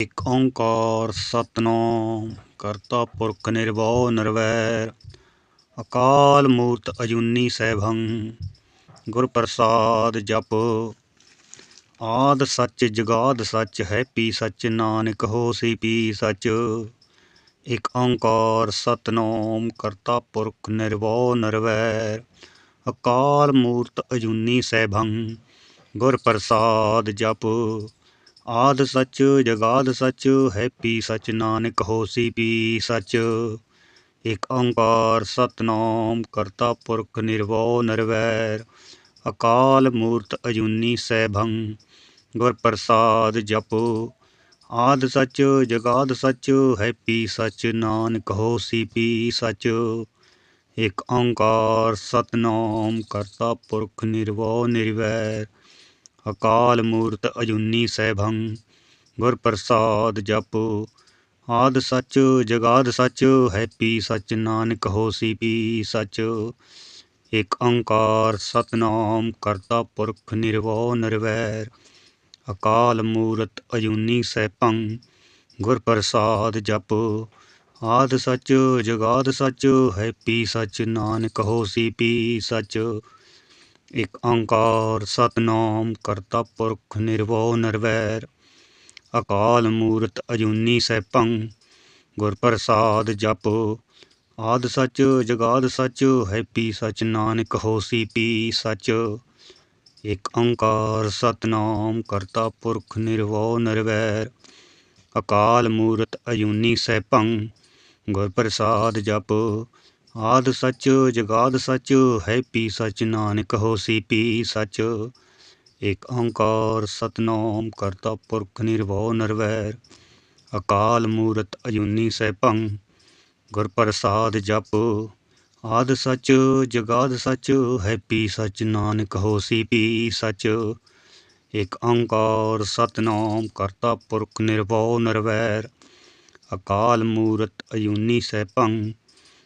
ਇਕ ਓੰਕਾਰ ਸਤਨਾਮ, ਕਰਤਾ ਪੁਰਖ ਨਿਰਭਉ ਨਿਰਵੈਰ। ਅਕਾਲ ਮੂਰਤ ਅਜੂਨੀ ਸੈਭੰ, ਗੁਰ ਪ੍ਰਸਾਦ ਜਪ। ਆਦ ਸੱਚ ਜਗਾਦ ਸੱਚ ਹੈ ਪੀ ਸੱਚ, ਨਾਨਕ ਹੋਸੀ ਪੀ ਸੱਚ। ਇਕ ਓੰਕਾਰ ਸਤਨਾਮ, ਕਰਤਾ ਪੁਰਖ ਨਿਰਭਉ ਨਿਰਵੈਰ। ਅਕਾਲ ਮੂਰਤ ਅਜੂਨੀ ਸੈਭੰ, ਗੁਰ ਪ੍ਰਸਾਦ ਜਪ। ਆਦ ਸੱਚ, ਜਗਾਦ ਸੱਚ, ਹੈਪੀ ਸੱਚ ਨਾਨਕ ਹੋਸੀ ਪੀ ਸੱਚ। ਏਕ ਓੰਕਾਰ ਸਤਨਾਮ ਕਰਤਾ ਪੁਰਖ ਨਿਰਭਉ ਨਿਰਵੈਰ। ਅਕਾਲ ਮੂਰਤ ਅਜੂਨੀ ਸੈਭੰ, ਗੁਰ ਪ੍ਰਸਾਦ ਜਪ। ਆਦ ਸੱਚ, ਜਗਾਦ ਸੱਚ, ਹੈਪੀ ਸੱਚ ਨਾਨਕ ਹੋਸੀ ਪੀ ਸੱਚ। ਇਕ ਓੰਕਾਰ ਸਤਨਾਮ ਕਰਤਾ ਪੁਰਖ ਨਿਰਭਉ ਨਿਰਵੈਰ। ਅਕਾਲ ਮੂਰਤ ਅਜੂਨੀ ਸੈਭੰ, ਗੁਰ ਪ੍ਰਸਾਦ ਜਪ। ਆਦ ਸੱਚ, ਜਗਾਦ ਸੱਚ, ਹੈਪੀ ਸੱਚ, ਨਾਨਕ ਹੋਸੀ ਪੀ ਸੱਚ। ਇਕ ਓੰਕਾਰ ਸਤਨਾਮ ਕਰਤਾ ਪੁਰਖ ਨਿਰਭਉ ਨਿਰਵੈਰ। ਅਕਾਲ ਮੂਰਤ ਅਜੂਨੀ ਸੈਭੰ, ਗੁਰ ਪ੍ਰਸਾਦ ਜਪ। ਆਦ ਸੱਚ, ਜਗਾਦ ਸੱਚ, ਹੈਪੀ ਸੱਚ, ਨਾਨਕ ਹੋਸੀ ਪੀ ਸੱਚ। ਇਕ ਓੰਕਾਰ ਸਤਨਾਮ ਕਰਤਾ ਪੁਰਖ ਨਿਰਭਉ ਨਿਰਵੈਰ, ਅਕਾਲ ਮੂਰਤ ਅਜੂਨੀ ਸੈਭੰ, ਗੁਰ ਪ੍ਰਸਾਦ ਜਪ, ਆਦ ਸੱਚ ਜਗਾਦ ਸੱਚ, ਹੈਪੀ ਸੱਚ ਨਾਨਕ ਹੋਸੀ ਪੀ ਸੱਚ। ਇਕ ਓੰਕਾਰ ਸਤਨਾਮ ਕਰਤਾ ਪੁਰਖ ਨਿਰਭਉ ਨਿਰਵੈਰ, ਅਕਾਲ ਮੂਰਤ ਅਜੂਨੀ ਸੈਭੰ, ਗੁਰ ਪ੍ਰਸਾਦ ਜਪ ਆਦ ਸੱਚ, ਜਗਾਦ ਸੱਚ ਹੈਪੀ ਸੱਚ ਨਾਨਕ ਹੋਸੀ ਪੀ ਸੱਚ। ਏਕ ਓੰਕਾਰ ਸਤਨਾਮ ਕਰਤਾ ਪੁਰਖ ਨਿਰਭਉ ਨਿਰਵੈਰ। ਅਕਾਲ ਮੂਰਤ ਅਜੂਨੀ ਸੈਭੰ ਗੁਰ ਪ੍ਰਸਾਦ ਜਪ। ਆਦ ਸੱਚ, ਜਗਾਦ ਸੱਚ ਹੈਪੀ ਸੱਚ ਨਾਨਕ ਹੋਸੀ ਪੀ ਸੱਚ। ਇਕ ਓੰਕਾਰ ਸਤਨਾਮ ਕਰਤਾ ਪੁਰਖ ਨਿਰਭਉ ਨਿਰਵੈਰ। ਅਕਾਲ ਮੂਰਤ ਅਜੂਨੀ ਸੈਭੰ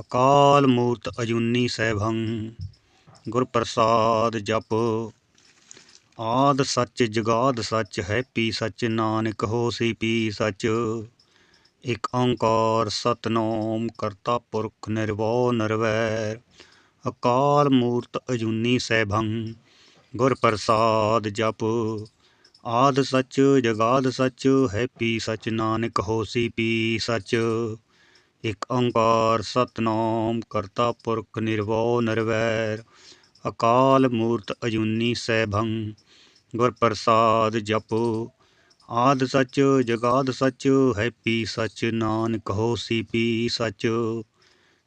ਅਕਾਲ ਮੂਰਤ ਅਜੂਨੀ ਸੈਭੰ ਗੁਰ ਪ੍ਰਸਾਦ ਜਪ। ਆਦ ਸੱਚ ਜਗਾਦ ਸੱਚ, ਹੈਪੀ ਸੱਚ, ਨਾਨਕ ਹੋਸੀ ਪੀ ਸੱਚ। ਇਕ ਓੰਕਾਰ ਸਤਨਾਮ ਕਰਤਾ ਪੁਰਖ ਨਿਰਭਉ ਨਿਰਵੈਰ। ਅਕਾਲ ਮੂਰਤ ਅਜੂਨੀ ਸੈਭੰ ਗੁਰ ਪ੍ਰਸਾਦ ਜਪ। ਆਦ ਸੱਚ, ਜਗਾਦ ਸੱਚ, ਹੈਪੀ ਸੱਚ, ਨਾਨਕ ਹੋਸੀ ਪੀ ਸੱਚ। ਇਕ ਓੰਕਾਰ ਸਤਨਾਮ ਕਰਤਾ ਪੁਰਖ ਨਿਰਭਉ ਨਿਰਵੈਰ, ਅਕਾਲ ਮੂਰਤ ਅਜੂਨੀ ਸੈਭੰ, ਗੁਰ ਪ੍ਰਸਾਦ ਜਪੋ, ਆਦ ਸੱਚ ਜਗਾਦ ਸੱਚ, ਹੈਪੀ ਸੱਚ ਨਾਨਕ ਹੋਸੀ ਪੀ ਸੱਚ।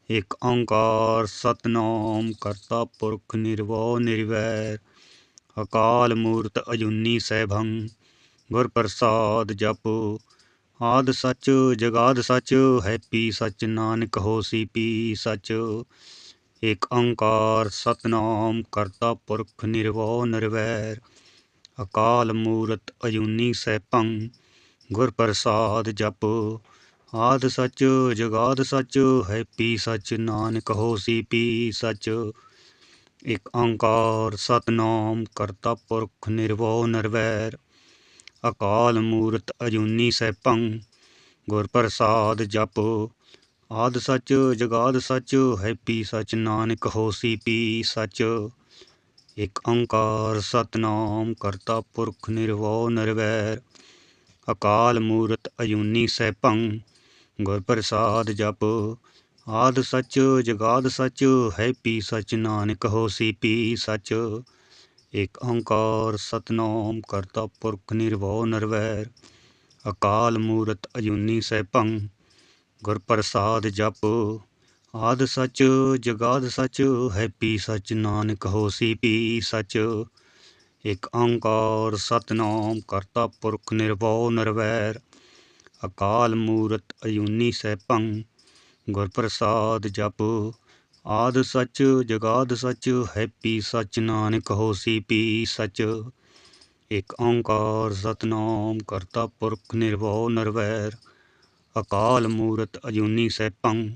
ਇਕ ਓੰਕਾਰ ਸਤਨਾਮ ਕਰਤਾ ਪੁਰਖ ਨਿਰਭਉ ਨਿਰਵੈਰ, ਅਕਾਲ ਮੂਰਤ ਅਜੂਨੀ ਸੈਭੰ, ਗੁਰ ਪ੍ਰਸਾਦ ਜਪ ਆਦਿ ਸੱਚ, ਜਗਾਦ ਸੱਚ, ਹੈਪੀ ਸੱਚ ਨਾਨਕ ਹੋਸੀ ਪੀ ਸੱਚ। ਏਕ ਓੰਕਾਰ ਸਤਨਾਮ ਕਰਤਾ ਪੁਰਖ ਨਿਰਭਉ ਨਿਰਵੈਰ। ਅਕਾਲ ਮੂਰਤ ਅਜੂਨੀ ਸੈਭੰ ਗੁਰ ਪ੍ਰਸਾਦ ਜਪ। ਆਦ ਸੱਚ, ਜਗਾਦ ਸੱਚ, ਹੈਪੀ ਸੱਚ ਨਾਨਕ ਹੋਸੀ ਪੀ ਸੱਚ। ਏਕ ਓੰਕਾਰ ਸਤਨਾਮ ਕਰਤਾ ਪੁਰਖ ਨਿਰਭਉ ਨਿਰਵੈਰ। ਅਕਾਲ ਮੂਰਤ ਅਜੂਨੀ ਸੈਭੰ, ਗੁਰ ਪ੍ਰਸਾਦ ਜਪ। ਆਦ ਸੱਚ, ਜਗਾਦ ਸੱਚ, ਹੈਪੀ ਸੱਚ, ਨਾਨਕ ਹੋਸੀ ਪੀ ਸੱਚ। ਇਕ ਓੰਕਾਰ ਸਤਨਾਮ ਕਰਤਾ ਪੁਰਖ ਨਿਰਭਉ ਨਿਰਵੈਰ। ਅਕਾਲ ਮੂਰਤ ਅਜੂਨੀ ਸੈਭੰ, ਗੁਰ ਪ੍ਰਸਾਦ ਜਪ। ਆਦ ਸੱਚ, ਜਗਾਦ ਸੱਚ, ਹੈਪੀ ਸੱਚ, ਨਾਨਕ ਹੋਸੀ ਪੀ ਸੱਚ। ਏਕ ਓੰਕਾਰ ਸਤਨਾਮ ਕਰਤਾ ਪੁਰਖ ਨਿਰਭਉ ਨਿਰਵੈਰ, ਅਕਾਲ ਮੂਰਤ ਅਜੂਨੀ ਸੈਭੰ, ਗੁਰ ਪ੍ਰਸਾਦ ਜਪ, ਆਦ ਸਚ, ਜਗਾਦ ਸੱਚ, ਹੈਪੀ ਸਚ, ਨਾਨਕ ਹੋਸੀ ਪੀ ਸੱਚ। ਇਕ ਓੰਕਾਰ ਸਤਨਾਮ ਕਰਤਾ ਪੁਰਖ ਨਿਰਭਉ ਨਿਰਵੈਰ, ਅਕਾਲ ਮੂਰਤ ਅਜੂਨੀ ਸੈਭੰ, ਗੁਰ ਪ੍ਰਸਾਦ ਜਪ ਆਦ ਸੱਚ, ਜਗਾਦ ਸੱਚ, ਹੈਪੀ ਸੱਚ ਨਾਨਕ ਹੋਸੀ ਪੀ ਸੱਚ। ਇਕ ਓੰਕਾਰ ਸਤਨਾਮ ਕਰਤਾ ਪੁਰਖ ਨਿਰਭਉ ਨਿਰਵੈਰ। ਅਕਾਲ ਮੂਰਤ ਅਜੂਨੀ ਸੈਭੰ,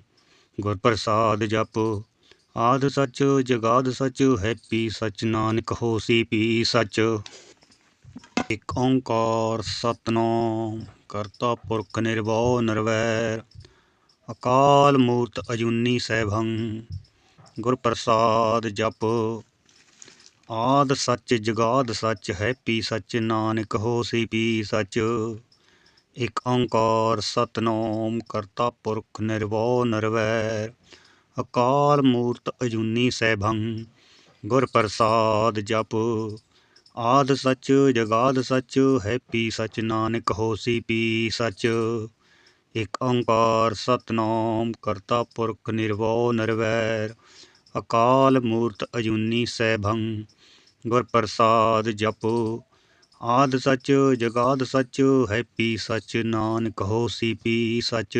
ਗੁਰ ਪ੍ਰਸਾਦ ਜਪ। ਆਦ ਸੱਚ, ਜਗਾਦ ਸੱਚ, ਹੈਪੀ ਸੱਚ ਨਾਨਕ ਹੋਸੀ ਪੀ ਸੱਚ। ਇਕ ਓੰਕਾਰ ਸਤਨਾਮ ਕਰਤਾ ਪੁਰਖ ਨਿਰਭਉ ਨਿਰਵੈਰ। ਅਕਾਲ ਮੂਰਤ ਅਜੂਨੀ ਸੈਭੰ, ਗੁਰ ਪ੍ਰਸਾਦ ਜਪ। ਆਦ ਸੱਚ ਜਗਾਦ ਸੱਚ, ਹੈਪੀ ਸੱਚ, ਨਾਨਕ ਹੋਸੀ ਪੀ ਸੱਚ। ਇਕ ਓੰਕਾਰ ਸਤਨਾਮ ਕਰਤਾ ਪੁਰਖ ਨਿਰਭਉ ਨਿਰਵੈਰ। ਅਕਾਲ ਮੂਰਤ ਅਜੂਨੀ ਸੈਭੰ, ਗੁਰ ਪ੍ਰਸਾਦ ਜਪ। ਆਦ ਸੱਚ ਜਗਾਦ ਸੱਚ, ਹੈਪੀ ਸੱਚ, ਨਾਨਕ ਹੋਸੀ ਪੀ ਸੱਚ। ਇਕ ਓੰਕਾਰ ਸਤਨਾਮ ਕਰਤਾ ਪੁਰਖ ਨਿਰਭਉ ਨਿਰਵੈਰ, ਅਕਾਲ ਮੂਰਤ ਅਜੂਨੀ ਸੈਭੰ, ਗੁਰ ਪ੍ਰਸਾਦ ਜਪ, ਆਦ ਸੱਚ ਜਗਾਦ ਸੱਚ, ਹੈਪੀ ਸੱਚ ਨਾਨਕ ਹੋਸੀ ਪੀ ਸੱਚ।